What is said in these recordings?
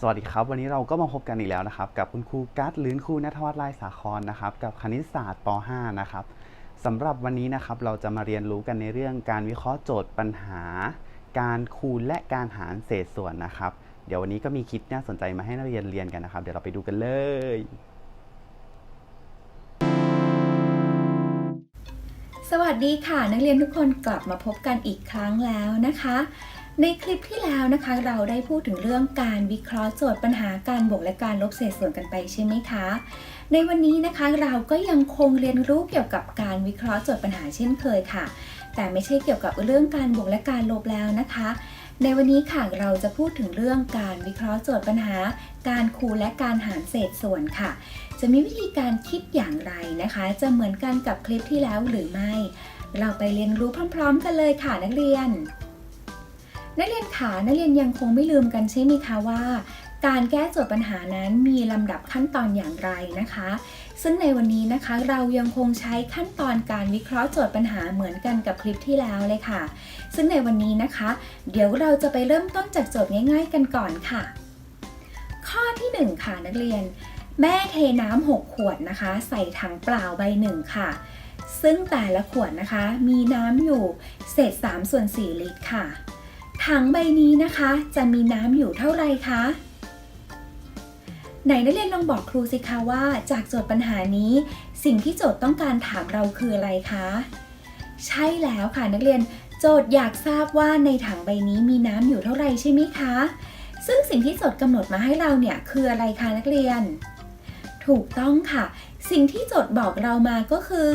สวัสดีครับ วันนี้เราก็มาพบกันอีกแล้วนะครับ กับคุณครูกัตหรือครูนัทวัฒน์ลายสาครนะครับ กับคณิตศาสตร์ป .5 นะครับสำหรับวันนี้นะครับเราจะมาเรียนรู้กันในเรื่องการวิเคราะห์โจทย์ปัญหา การคูณและการหารเศษส่วนนะครับ เดี๋ยววันนี้ก็มีคลิปน่าสนใจมาให้นักเรียนเรียนกันนะครับ เดี๋ยวเราไปดูกันเลย สวัสดีค่ะ นักเรียนทุกคนกลับมาพบกันอีกครั้งแล้วนะคะ ในคลิปที่แล้วนะคะ เราได้พูดถึงเรื่องการวิเคราะห์โจทย์ปัญหาการบวกและการลบเศษส่วนกันไปใช่ไหมคะ ในวันนี้นะคะเราก็ยังคงเรียนรู้เกี่ยวกับการวิเคราะห์โจทย์ปัญหาเช่นเคยค่ะ แต่ไม่ใช่เกี่ยวกับเรื่องการบวกและการลบแล้วนะคะ ในวันนี้ค่ะเราจะพูดถึงเรื่องการวิเคราะห์โจทย์ปัญหา การคูณและการหารเศษส่วนค่ะ จะมีวิธีการคิดอย่างไรนะคะ จะเหมือนกันกับคลิปที่แล้วหรือไม่ เราไปเรียนรู้พร้อม ๆ กันเลยค่ะนักเรียน นักเรียนขานักเรียนยังคงไม่ลืมกันใช่ไหมคะว่า การแก้โจทย์ปัญหานั้นมีลำดับขั้นตอนอย่างไรนะคะ ซึ่งในวันนี้นะคะเรายังคงใช้ขั้นตอนการวิเคราะห์โจทย์ปัญหาเหมือนกันกับคลิปที่แล้วเลยค่ะ ซึ่งในวันนี้นะคะ เดี๋ยวเราจะไปเริ่มต้นจากโจทย์ง่าย ๆ กันก่อนค่ะ ข้อที่หนึ่งค่ะนักเรียน แม่เทน้ำหกขวดนะคะ ใส่ถังเปล่าใบหนึ่งค่ะซึ่งแต่ละขวดนะคะมีน้ำอยู่เศษ3ส่วน4ลิตรค่ะ ถังใบนี้นะคะ จะมีน้ำอยู่เท่าไรคะ ไหนนักเรียนลองบอกครูสิคะว่า จากโจทย์ปัญหานี้ สิ่งที่โจทย์ต้องการถามเราคืออะไรคะ ใช่แล้วค่ะนักเรียนโจทย์อยากทราบว่าในถังใบนี้มีน้ำอยู่เท่าไรใช่ไหมคะ ซึ่งสิ่งที่โจทย์กำหนดมาให้เราเนี่ยคืออะไรคะนักเรียน ถูกต้องค่ะ สิ่งที่โจทย์บอกเรามาก็คือ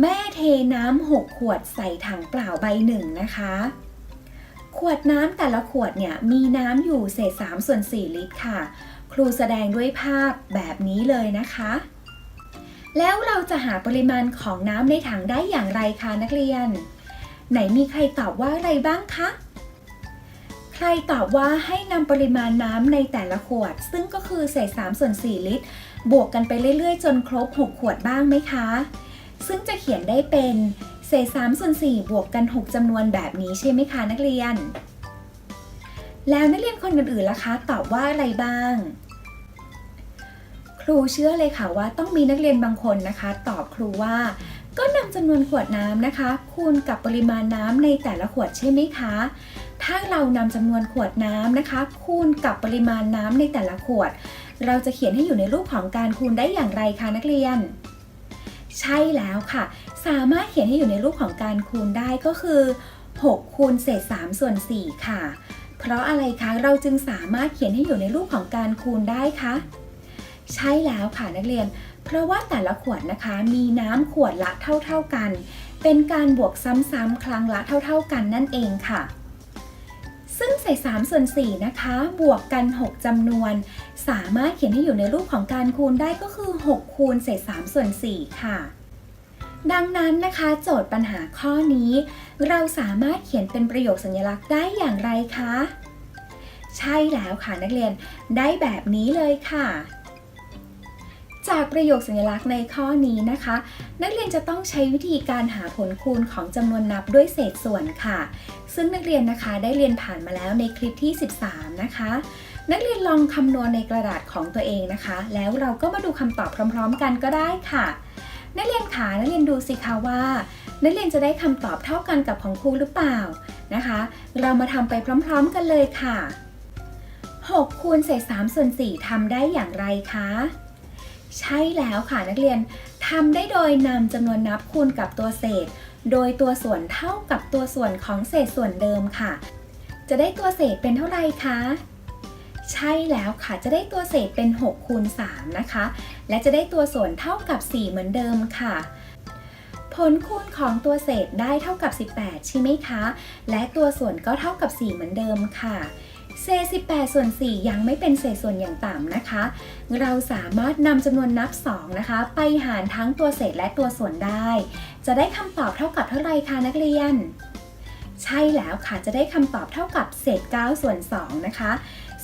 แม่เทน้ำหกขวดใส่ถังเปล่าใบหนึ่งนะคะ ขวดน้ำแต่ละขวดเนี่ยมีน้ำอยู่เศษ3ส่วน4ลิตรค่ะ ครูแสดงด้วยภาพแบบนี้เลยนะคะ แล้วเราจะหาปริมาณของน้ำในถังได้อย่างไรคะนักเรียน ไหนมีใครตอบว่าอะไรบ้างคะ ใครตอบว่าให้นำปริมาณน้ำในแต่ละขวด ซึ่งก็คือเศษ3ส่วน4ลิตร บวกกันไปเรื่อยๆ จนครบ 6 ขวดบ้างไหมคะ ซึ่งจะเขียนได้เป็น ศษ3ส่วน4บวกกัน 6จำนวนแบบนี้ใช่ไหมคะนักเรียน แล้วนักเรียนคนอื่นๆล่ะคะตอบว่าอะไรบ้าง ครูเชื่อเลยค่ะว่าต้องมีนักเรียนบางคนนะคะ ตอบครูว่า ก็นำจำนวนขวดน้ำนะคะ คูณกับปริมาณน้ำในแต่ละขวดใช่ไหมคะถ้าเรานำจำนวนขวดน้ำนะคะ คูณกับปริมาณน้ำในแต่ละขวด เราจะเขียนให้อยู่ในรูปของการคูณได้อย่างไรคะนักเรียน ใช่แล้วค่ะ สามารถเขียนให้อยู่ในรูปของการคูณได้ก็คือ6คูณเศษ3ส่วน4ค่ะ เพราะอะไรคะ เราจึงสามารถเขียนให้อยู่ในรูปของการคูณได้คะใช่แล้วค่ะนักเรียน เพราะว่าแต่ละขวดนะคะ มีน้ำขวดละเท่า ๆกัน เป็นการบวกซ้ำๆครั้งละเท่า ๆกันนั่นเองค่ะ ซึ่งใส่3ส่วน4นะคะ บวกกัน 6จำนวน สามารถเขียนให้อยู่ในรูปของการคูณได้ก็คือ 6 คูณเศษ3ส่วน 4 ค่ะ ดังนั้นนะคะ โจทย์ปัญหาข้อนี้ เราสามารถเขียนเป็นประโยคสัญลักษณ์ได้อย่างไรคะ ใช่แล้วค่ะนักเรียนได้แบบนี้เลยค่ะจากประโยคสัญลักษณ์ในข้อนี้นะคะ นักเรียนจะต้องใช้วิธีการหาผลคูณของจำนวนนับด้วยเศษส่วนค่ะ ซึ่งนักเรียนนะคะได้เรียนผ่านมาแล้วในคลิปที่ 13 นะคะ นักเรียนลองคำนวณในกระดาษของตัวเองนะคะ แล้วเราก็มาดูคำตอบพร้อม ๆ กันก็ได้ค่ะ นักเรียนขานักเรียนดูสิคะว่า นักเรียนจะได้คำตอบเท่ากันกับของครูหรือเปล่านะคะ เรามาทำไปพร้อม ๆ กันเลยค่ะ6คูณเศษ3ส่วน4ทำได้อย่างไรคะ ใช่แล้วค่ะนักเรียนทำได้โดยนำจำนวนนับคูณกับตัวเศษ โดยตัวส่วนเท่ากับตัวส่วนของเศษส่วนเดิมค่ะ จะได้ตัวเศษเป็นเท่าไหร่คะ ใช่แล้วค่ะจะได้ตัวเศษเป็น6คูณ3นะคะ และจะได้ตัวส่วนเท่ากับ 4 เหมือนเดิมค่ะผลคูณของตัวเศษได้เท่ากับ 18 ใช่ไหมคะ และตัวส่วนก็เท่ากับ 4 เหมือนเดิมค่ะ เศษ 18 ส่วน 4 ยังไม่เป็นเศษส่วนอย่างต่ำนะคะ เราสามารถนำจำนวนนับ 2 นะคะ ไปหารทั้งตัวเศษและตัวส่วนได้ จะได้คำตอบเท่ากับเท่าไรคะนักเรียน ใช่แล้วค่ะ จะได้คำตอบเท่ากับเศษ 9 ส่วน 2 นะคะ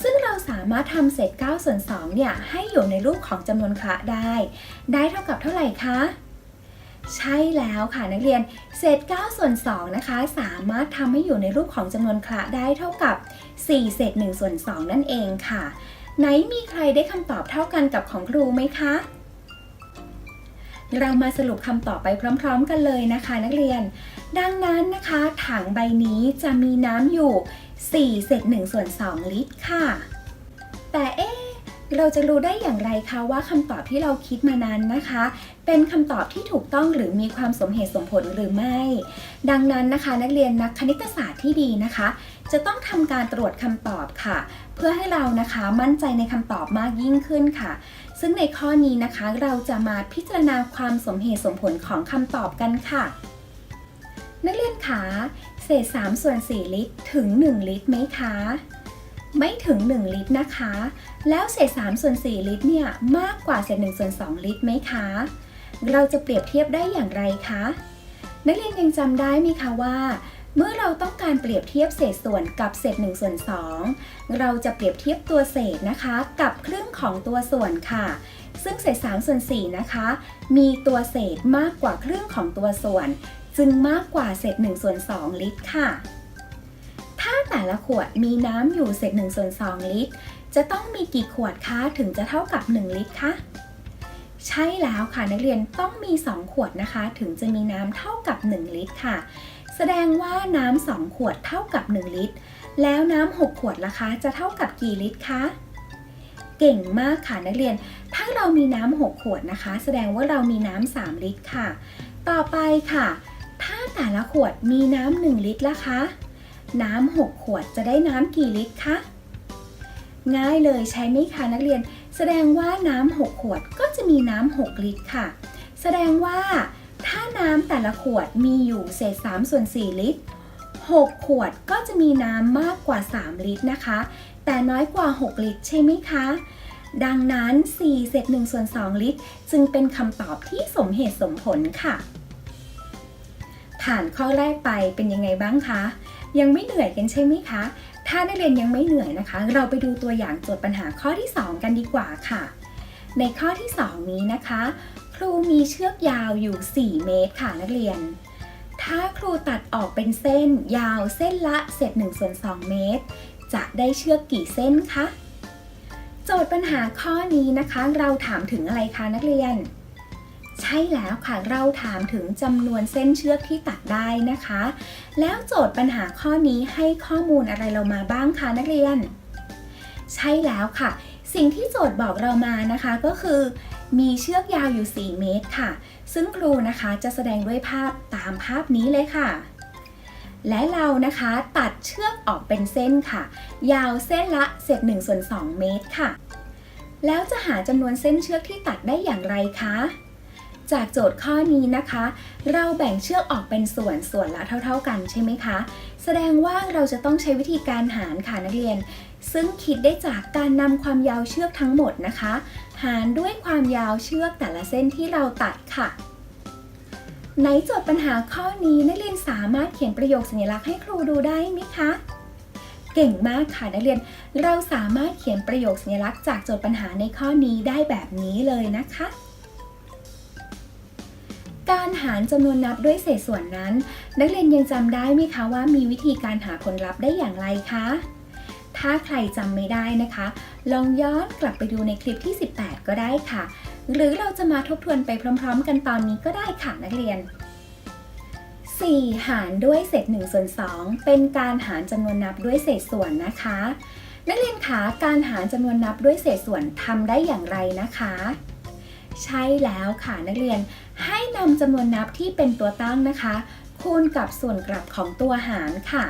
ซึ่งเราสามารถทำเศษ9ส่วน2เนี่ยให้อยู่ในรูปของจำนวนคละได้ ได้เท่ากับเท่าไหร่คะใช่แล้วค่ะนักเรียน เศษ9ส่วน2นะคะ สามารถทำให้อยู่ในรูปของจำนวนคละได้เท่ากับ 4 เศษ1ส่วน2นั่นเองค่ะ ไหนมีใครได้คำตอบเท่ากันกับของครูไหมคะ เรามาสรุปคำตอบไปพร้อม ๆ กันเลยนะคะ นักเรียน ดังนั้นนะคะ ถังใบนี้จะมีน้ำอยู่ 4 เศษ1ส่วน 2 ลิตรค่ะ แต่เอ๊เราจะรู้ได้อย่างไรคะว่าคำตอบที่เราคิดมานั้นนะคะ เป็นคำตอบที่ถูกต้องหรือมีความสมเหตุสมผลหรือไม่ ดังนั้นนะคะ นักเรียนนักคณิตศาสตร์ที่ดีนะคะ จะต้องทำการตรวจคำตอบค่ะ เพื่อให้เรานะคะมั่นใจในคำตอบมากยิ่งขึ้นค่ะ ซึ่งในข้อนี้นะคะเราจะมาพิจารณาความสมเหตุสมผลของคำตอบกันค่ะ นักเรียนคะเศษ 3 ส่วน 4 ลิตรถึง 1 ลิตรไหมคะ ไม่ถึง 1 ลิตรนะคะ แล้วเศษ 3 ส่วน 4 ลิตรเนี่ยมากกว่าเศษ 1 ส่วน 2 ลิตรไหมคะ เราจะเปรียบเทียบได้อย่างไรคะ นักเรียนยังจำได้ไหมคะว่า เมื่อเราต้องการเปรียบเทียบเศษส่วนกับเศษ1ส่วน2 เราจะเปรียบเทียบตัวเศษนะคะ กับครึ่งของตัวส่วนค่ะซึ่งเศษ3ส่วน4นะคะ มีตัวเศษมากกว่าครึ่งของตัวส่วน จึงมากกว่าเศษ1ส่วน2ลิตรค่ะ ถ้าแต่ละขวดมีน้ำอยู่เศษ1ส่วน2ลิตร จะต้องมีกี่ขวดคะถึงจะเท่ากับ 1 ลิตรคะใช่แล้วค่ะนักเรียนต้องมี 2 ขวดนะคะ ถึงจะมีน้ำเท่ากับ 1 ลิตรค่ะ แสดงว่าน้ำ2ขวดเท่ากับ 1 ลิตร แล้วน้ำ6ขวดล่ะคะจะเท่ากับกี่ลิตรคะเก่งมากค่ะนักเรียน ถ้าเรามีน้ำ6ขวดนะคะ แสดงว่าเรามีน้ำ3ลิตรค่ะ ต่อไปค่ะ แต่ละขวดมีน้ำ1ลิตรละคะ น้ำ6ขวดจะได้น้ำกี่ลิตรคะ ง่ายเลยใช่ไหมคะนักเรียน แสดงว่าน้ำ6ขวดก็จะมีน้ำ6ลิตรค่ะ แสดงว่า ถ้าน้ำแต่ละขวดมีอยู่เศษ3ส่วน4ลิตร6 ขวดก็จะมีน้ำมากกว่า 3 ลิตรนะคะ แต่น้อยกว่า 6 ลิตรใช่ไหมคะ ดังนั้น 4 เศษ1ส่วน2 ลิตร จึงเป็นคำตอบที่สมเหตุสมผลค่ะ ผ่านข้อแรกไปเป็นยังไงบ้างคะ ยังไม่เหนื่อยกันใช่ไหมคะ ถ้านักเรียนยังไม่เหนื่อยนะคะ เราไปดูตัวอย่างโจทย์ปัญหาข้อที่ 2 กันดีกว่าค่ะ ในข้อที่ 2 นี้นะคะ ครูมีเชือกยาวอยู่ 4 เมตรค่ะนักเรียน ถ้าครูตัดออกเป็นเส้น ยาวเส้นละเศษ1ส่วน2เมตร จะได้เชือกกี่เส้นคะ โจทย์ปัญหาข้อนี้นะคะ เราถามถึงอะไรคะนักเรียน ใช่แล้วค่ะเราถามถึงจำนวนเส้นเชือกที่ตัดได้นะคะ แล้วโจทย์ปัญหาข้อนี้ให้ข้อมูลอะไรเรามาบ้างคะนักเรียน ใช่แล้วค่ะ สิ่งที่โจทย์บอกเรามานะคะก็คือ มีเชือกยาวอยู่ 4 เมตรค่ะ ซึ่งครูนะคะจะแสดงด้วยภาพตามภาพนี้เลยค่ะ และเรานะคะตัดเชือกออกเป็นเส้นค่ะ ยาวเส้นละเศษ1ส่วน2เมตรค่ะ แล้วจะหาจำนวนเส้นเชือกที่ตัดได้อย่างไรคะ จากโจทย์ข้อนี้นะคะ เราแบ่งเชือกออกเป็นส่วนส่วนละเท่า ๆกันใช่ไหมคะ แสดงว่าเราจะต้องใช้วิธีการหารค่ะนักเรียน ซึ่งคิดได้จากการนำความยาวเชือกทั้งหมดนะคะ หารด้วยความยาวเชือกแต่ละเส้นที่เราตัดค่ะ ในโจทย์ปัญหาข้อนี้นักเรียนสามารถเขียนประโยคสัญลักษณ์ให้ครูดูได้ไหมคะเก่งมากค่ะนักเรียน เราสามารถเขียนประโยคสัญลักษณ์จากโจทย์ปัญหาในข้อนี้ได้แบบนี้เลยนะคะ การหารจำนวนนับด้วยเศษส่วนนั้น นักเรียนยังจำได้ไหมคะว่ามีวิธีการหาผลลัพธ์ได้อย่างไรคะ ถ้าใครจำไม่ได้นะคะ ลองย้อนกลับไปดูในคลิปที่ 18 ก็ได้ค่ะ หรือเราจะมาทบทวนไปพร้อม ๆ กันตอนนี้ก็ได้ค่ะนักเรียน 4 หารด้วยเศษ1ส่วน2เป็นการหารจำนวนนับด้วยเศษส่วนนะคะ นักเรียนคะการหารจำนวนนับด้วยเศษส่วนทำได้อย่างไรนะคะ ใช่แล้วค่ะนักเรียน ให้นำจำนวนนับที่เป็นตัวตั้งนะคะ คูณกับส่วนกลับของตัวหารค่ะ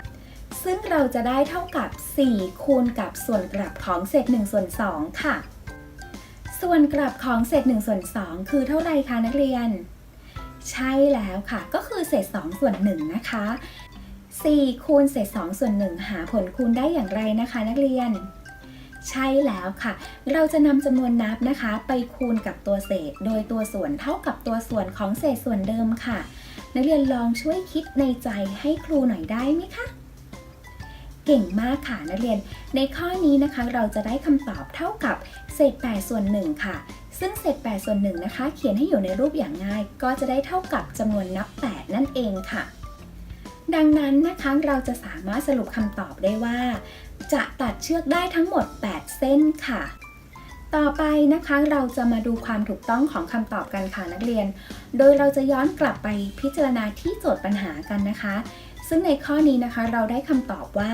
ซึ่งเราจะได้เท่ากับ 4 คูณกับส่วนกลับของเศษ1ส่วน2ค่ะ ส่วนกลับของเศษ1ส่วน2คือเท่าไหร่คะนักเรียน ใช่แล้วค่ะ ก็คือเศษ2ส่วน1นะคะ 4 คูณเศษ2ส่วน1หาผลคูณได้อย่างไรนะคะ นักเรียน ใช่แล้วค่ะ เราจะนำจำนวนนับนะคะ ไปคูณกับตัวเศษ โดยตัวส่วนเท่ากับตัวส่วนของเศษส่วนเดิมค่ะ นักเรียนลองช่วยคิดในใจให้ครูหน่อยได้ไหมคะเก่งมากค่ะนักเรียน ในข้อนี้นะคะเราจะได้คำตอบเท่ากับเศษ8ส่วน1ค่ะ ซึ่งเศษ8ส่วน1นะคะ เขียนให้อยู่ในรูปอย่างง่าย ก็จะได้เท่ากับจำนวนนับ 8 นั่นเองค่ะ ดังนั้นนะคะเราจะสามารถสรุปคำตอบได้ว่า จะตัดเชือกได้ทั้งหมด 8 เส้นค่ะ ต่อไปนะคะเราจะมาดูความถูกต้องของคำตอบกันค่ะนักเรียน โดยเราจะย้อนกลับไปพิจารณาที่โจทย์ปัญหากันนะคะ ซึ่งในข้อนี้นะคะเราได้คำตอบว่า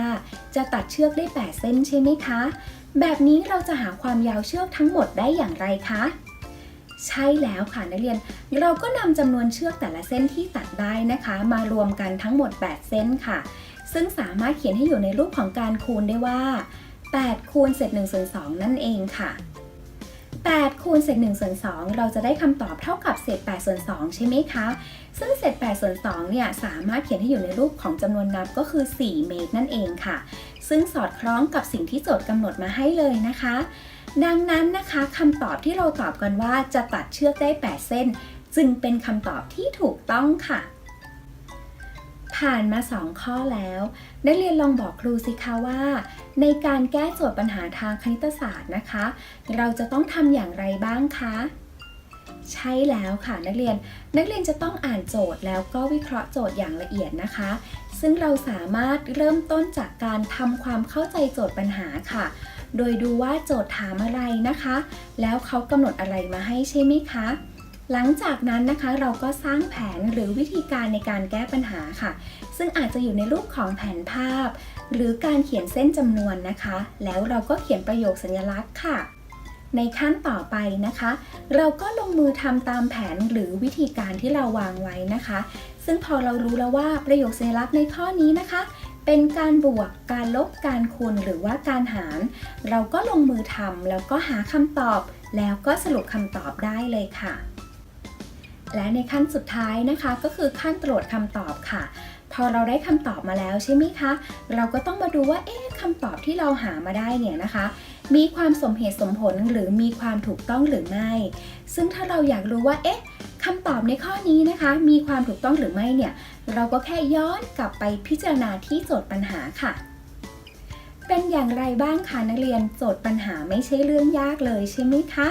จะตัดเชือกได้ 8 เส้นใช่ไหมคะ แบบนี้เราจะหาความยาวเชือกทั้งหมดได้อย่างไรคะ ใช่แล้วค่ะนักเรียน เราก็นำจำนวนเชือกแต่ละเส้นที่ตัดได้นะคะ มารวมกันทั้งหมด 8 เส้นค่ะ ซึ่งสามารถเขียนให้อยู่ในรูปของการคูณได้ว่า 8 คูณเศษ1ส่วน2นั่นเองค่ะ 8 คูณเศษ1ส่วน2เราจะได้คำตอบเท่ากับเศษ8ส่วน2ใช่ไหมคะ ซึ่งเศษ8ส่วน2เนี่ยสามารถเขียนให้อยู่ในรูปของจำนวนนับก็คือ 4 เมตรนั่นเองค่ะ ซึ่งสอดคล้องกับสิ่งที่โจทย์กำหนดมาให้เลยนะคะ ดังนั้นนะคะคำตอบที่เราตอบกันว่าจะตัดเชือกได้ 8 เส้น จึงเป็นคำตอบที่ถูกต้องค่ะ ผ่านมา 2 ข้อแล้ว นักเรียนลองบอกครูสิคะว่า ในการแก้โจทย์ปัญหาทางคณิตศาสตร์นะคะ เราจะต้องทำอย่างไรบ้างคะใช่แล้วค่ะนักเรียน นักเรียนจะต้องอ่านโจทย์แล้วก็วิเคราะห์โจทย์อย่างละเอียดนะคะ ซึ่งเราสามารถเริ่มต้นจากการทำความเข้าใจโจทย์ปัญหาค่ะ โดยดูว่าโจทย์ถามอะไรนะคะ แล้วเขากำหนดอะไรมาให้ใช่ไหมคะ หลังจากนั้นนะคะเราก็สร้างแผนหรือวิธีการในการแก้ปัญหาค่ะ ซึ่งอาจจะอยู่ในรูปของแผนภาพ หรือการเขียนเส้นจำนวนนะคะ แล้วเราก็เขียนประโยคสัญลักษณ์ค่ะในขั้นต่อไปนะคะ เราก็ลงมือทำตามแผนหรือวิธีการที่เราวางไว้นะคะ ซึ่งพอเรารู้แล้วว่าประโยคสัญลักษณ์ในข้อนี้นะคะ เป็นการบวก การลบ การคูณ หรือว่าการหาร เราก็ลงมือทำแล้วก็หาคำตอบ แล้วก็สรุปคำตอบได้เลยค่ะ และในขั้นสุดท้ายนะคะ ก็คือขั้นตรวจคำตอบค่ะ พอเราได้คำตอบมาแล้วใช่ไหมคะ เราก็ต้องมาดูว่า เอ๊ะคำตอบที่เราหามาได้เนี่ยนะคะ มีความสมเหตุสมผลหรือมีความถูกต้องหรือไม่ ซึ่งถ้าเราอยากรู้ว่า เอ๊ะคำตอบในข้อนี้นะคะ มีความถูกต้องหรือไม่เนี่ย เราก็แค่ย้อนกลับไปพิจารณาที่โจทย์ปัญหาค่ะ เป็นอย่างไรบ้างคะนักเรียนโจทย์ปัญหาไม่ใช่เรื่องยากเลยใช่ไหมคะ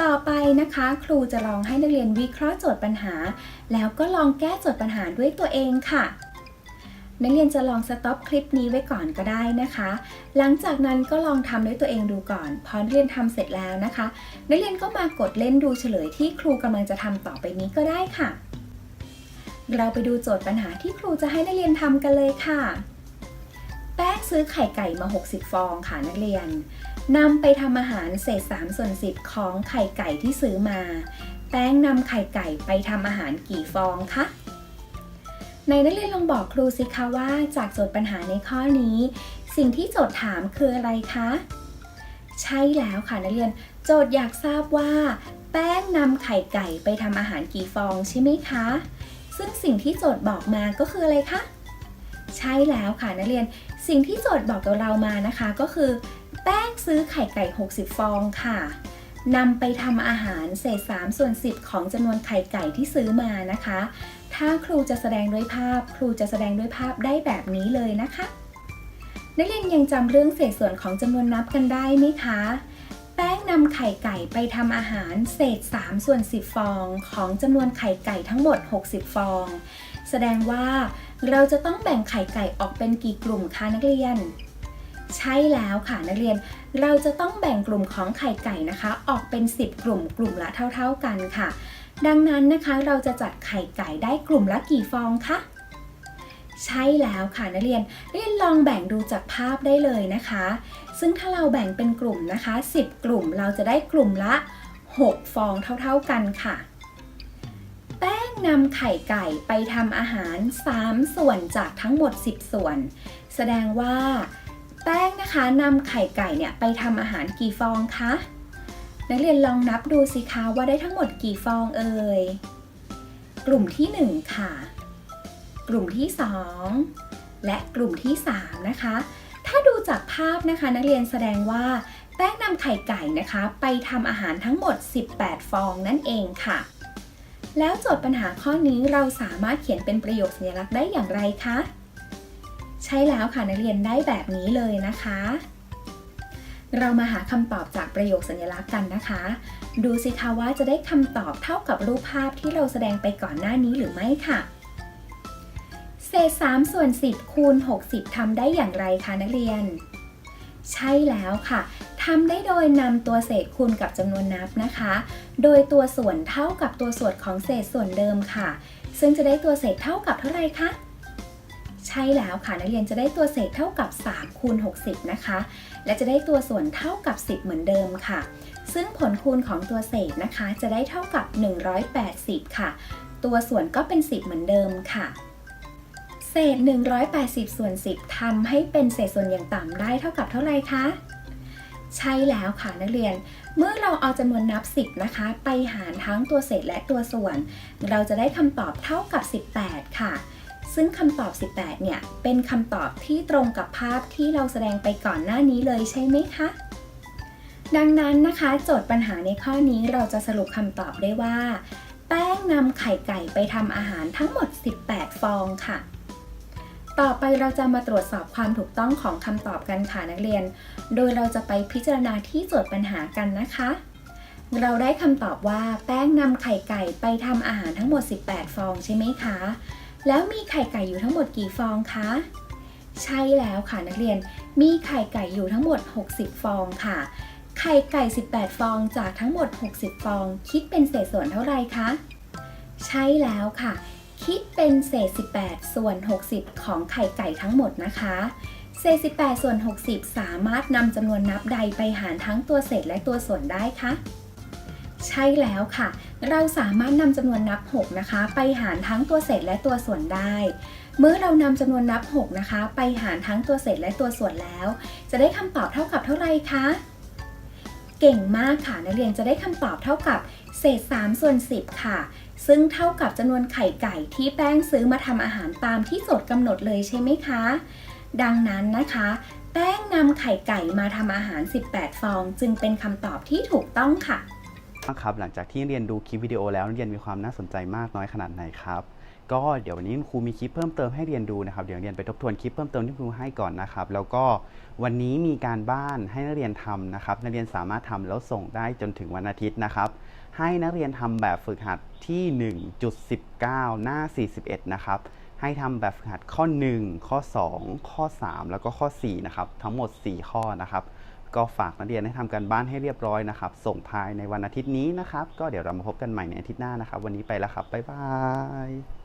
ต่อไปนะคะ ครูจะลองให้นักเรียนวิเคราะห์โจทย์ปัญหา แล้วก็ลองแก้โจทย์ปัญหาด้วยตัวเองค่ะนักเรียนจะลองสต็อปคลิปนี้ไว้ก่อนก็ได้นะคะ หลังจากนั้นก็ลองทำด้วยตัวเองดูก่อน พอนักเรียนทำเสร็จแล้วนะคะ นักเรียนก็มากดเล่นดูเฉลยที่ครูกำลังจะทำต่อไปนี้ก็ได้ค่ะ เราไปดูโจทย์ปัญหาที่ครูจะให้นักเรียนทำกันเลยค่ะ แป้งซื้อไข่ไก่มา 60 ฟองค่ะนักเรียนนำไปทำอาหารเศษ3ส่วน10 ของไข่ไก่ที่ซื้อมา แป้งนำไข่ไก่ไปทำอาหารกี่ฟองคะในนักเรียนลองบอกครูสิคะว่า จากโจทย์ปัญหาในข้อนี้ สิ่งที่โจทย์ถามคืออะไรคะ ใช่แล้วค่ะนักเรียน โจทย์อยากทราบว่า แป้งนำไข่ไก่ไปทำอาหารกี่ฟองใช่ไหมคะ ซึ่งสิ่งที่โจทย์บอกมาก็คืออะไรคะ ใช่แล้วค่ะนักเรียน สิ่งที่โจทย์บอกกับเรามานะคะก็คือ แป้งซื้อไข่ไก่ 60 ฟองค่ะนำไปทำอาหารเศษ3ส่วน 10 ของจำนวนไข่ไก่ที่ซื้อมานะคะ ถ้าครูจะแสดงด้วยภาพ ครูจะแสดงด้วยภาพได้แบบนี้เลยนะคะ นักเรียนยังจำเรื่องเศษส่วนของจำนวนนับกันได้ไหมคะ แป้งนำไข่ไก่ไปทำอาหารเศษ 3 ส่วน 10 ฟอง ของจำนวนไข่ไก่ทั้งหมด 60 ฟอง แสดงว่าเราจะต้องแบ่งไข่ไก่ออกเป็นกี่กลุ่มคะนักเรียน ใช่แล้วค่ะนักเรียน เราจะต้องแบ่งกลุ่มของไข่ไก่นะคะ ออกเป็น 10 กลุ่มกลุ่มละเท่า ๆกันค่ะ ดังนั้นนะคะเราจะจัดไข่ไก่ได้กลุ่มละกี่ฟองคะ ใช่แล้วค่ะนักเรียนนักเรียนลองแบ่งดูจากภาพได้เลยนะคะ ซึ่งถ้าเราแบ่งเป็นกลุ่มนะคะ 10 กลุ่มเราจะได้กลุ่มละ 6 ฟองเท่าๆกันค่ะ แป้งนำไข่ไก่ไปทำอาหาร 3 ส่วนจากทั้งหมด 10 ส่วน แสดงว่า แป้งนะคะนำไข่ไก่เนี่ยไปทำอาหารกี่ฟองคะนักเรียนลองนับดูสิคะว่าได้ทั้งหมดกี่ฟองเอ่ย กลุ่มที่ 1 ค่ะ กลุ่มที่ 2 และกลุ่มที่ 3 นะคะ ถ้าดูจากภาพนะคะนักเรียนแสดงว่าแป้งนำไข่ไก่นะคะ ไปทำอาหารทั้งหมด 18 ฟองนั่นเองค่ะ แล้วโจทย์ปัญหาข้อนี้เราสามารถเขียนเป็นประโยคสัญลักษณ์ได้อย่างไรคะ ใช่แล้วค่ะนักเรียนได้แบบนี้เลยนะคะ เรามาหาคำตอบจากประโยคสัญลักษณ์กันนะคะ ดูสิคะว่าจะได้คำตอบเท่ากับรูปภาพที่เราแสดงไปก่อนหน้านี้หรือไม่ค่ะ เศษ3ส่วน 10 คูณ 60 ทำได้อย่างไรคะนักเรียน ใช่แล้วค่ะทำได้โดยนำตัวเศษคูณกับจำนวนนับนะคะ โดยตัวส่วนเท่ากับตัวส่วนของเศษส่วนเดิมค่ะ ซึ่งจะได้ตัวเศษเท่ากับเท่าไรคะ ใช่แล้วค่ะนักเรียนจะได้ตัวเศษเท่ากับ3คูณ60 นะคะ และจะได้ตัวส่วนเท่ากับ 10 เหมือนเดิมค่ะ ซึ่งผลคูณของตัวเศษนะคะ จะได้เท่ากับ 180 ค่ะ ตัวส่วนก็เป็น 10 เหมือนเดิมค่ะ ศษ 180 ส่วน 10ทำให้เป็นเศษส่วนอย่างต่ำได้เท่ากับเท่าไรคะ ใช่แล้วค่ะนักเรียน เมื่อเราเอาจำนวนนับ 10 นะคะ ไปหารทั้งตัวเศษและตัวส่วน เราจะได้คำตอบเท่ากับ 18 ค่ะ ซึ่งคำตอบ 18 เนี่ย เป็นคำตอบที่ตรงกับภาพที่เราแสดงไปก่อนหน้านี้เลยใช่ไหมคะ ดังนั้นนะคะ โจทย์ปัญหาในข้อนี้เราจะสรุปคำตอบได้ว่าแป้งนำไข่ไก่ไปทำอาหารทั้งหมด 18 ฟองค่ะ ต่อไปเราจะมาตรวจสอบความถูกต้องของคำตอบกันค่ะนักเรียน โดยเราจะไปพิจารณาที่โจทย์ปัญหากันนะคะ เราได้คำตอบว่าแป้งนำไข่ไก่ไปทำอาหารทั้งหมด 18 ฟองใช่ไหมคะ แล้วมีไข่ไก่อยู่ทั้งหมดกี่ฟองคะ ใช่แล้วค่ะนักเรียน มีไข่ไก่อยู่ทั้งหมด 60 ฟองค่ะ ไข่ไก่ 18 ฟองจากทั้งหมด 60 ฟอง คิดเป็นเศษส่วนเท่าไหร่คะ ใช่แล้วค่ะ คิดเป็นเศษ 18 ส่วน 60 ของไข่ไก่ทั้งหมดนะคะเศษ 18 ส่วน 60 สามารถนำจำนวนนับใดไปหารทั้งตัวเศษและตัวส่วนได้คะใช่แล้วค่ะ เราสามารถนำจำนวนนับ 6 นะคะ ไปหารทั้งตัวเศษและตัวส่วนได้ เมื่อเรานำจำนวนนับ 6 นะคะ ไปหารทั้งตัวเศษและตัวส่วนแล้ว จะได้คำตอบเท่ากับเท่าไหร่คะ เก่งมากค่ะนักเรียนจะได้คำตอบเท่ากับเศษ 3 ส่วน 10 ค่ะ ซึ่งเท่ากับจำนวนไข่ไก่ที่แป้งซื้อมาทำอาหารตามที่โจทย์กำหนดเลยใช่ไหมคะ ดังนั้นนะคะ แป้งนำไข่ไก่มาทำอาหาร 18 ฟอง จึงเป็นคำตอบที่ถูกต้องค่ะครับหลังจากที่เรียนดูคลิปวิดีโอแล้วนักเรียนมีความน่าสนใจมากน้อยขนาดไหนครับก็เดี๋ยววันนี้คุณครูมีคลิปเพิ่มเติมให้เรียนดูนะครับ เดี๋ยวเรียนไปทบทวนคลิปเพิ่มเติมที่ครูให้ก่อนนะครับ แล้วก็วันนี้มีการบ้านให้นักเรียนทำนะครับ นักเรียนสามารถทำแล้วส่งได้จนถึงวันอาทิตย์นะครับ ให้นักเรียนทำแบบฝึกหัดที่ 1.19 หน้า 41 นะครับ ให้ทำแบบฝึกหัดข้อ 1 ข้อ 2 ข้อ 3 แล้วก็ข้อ 4 นะครับ ทั้งหมด 4 ข้อนะครับ ก็ฝากนักเรียนให้ทำการบ้านให้เรียบร้อยนะครับ ส่งภายในวันอาทิตย์นี้นะครับ ก็เดี๋ยวเรามาพบกันใหม่ในอาทิตย์หน้านะครับ วันนี้ไปแล้วครับ บ๊ายบาย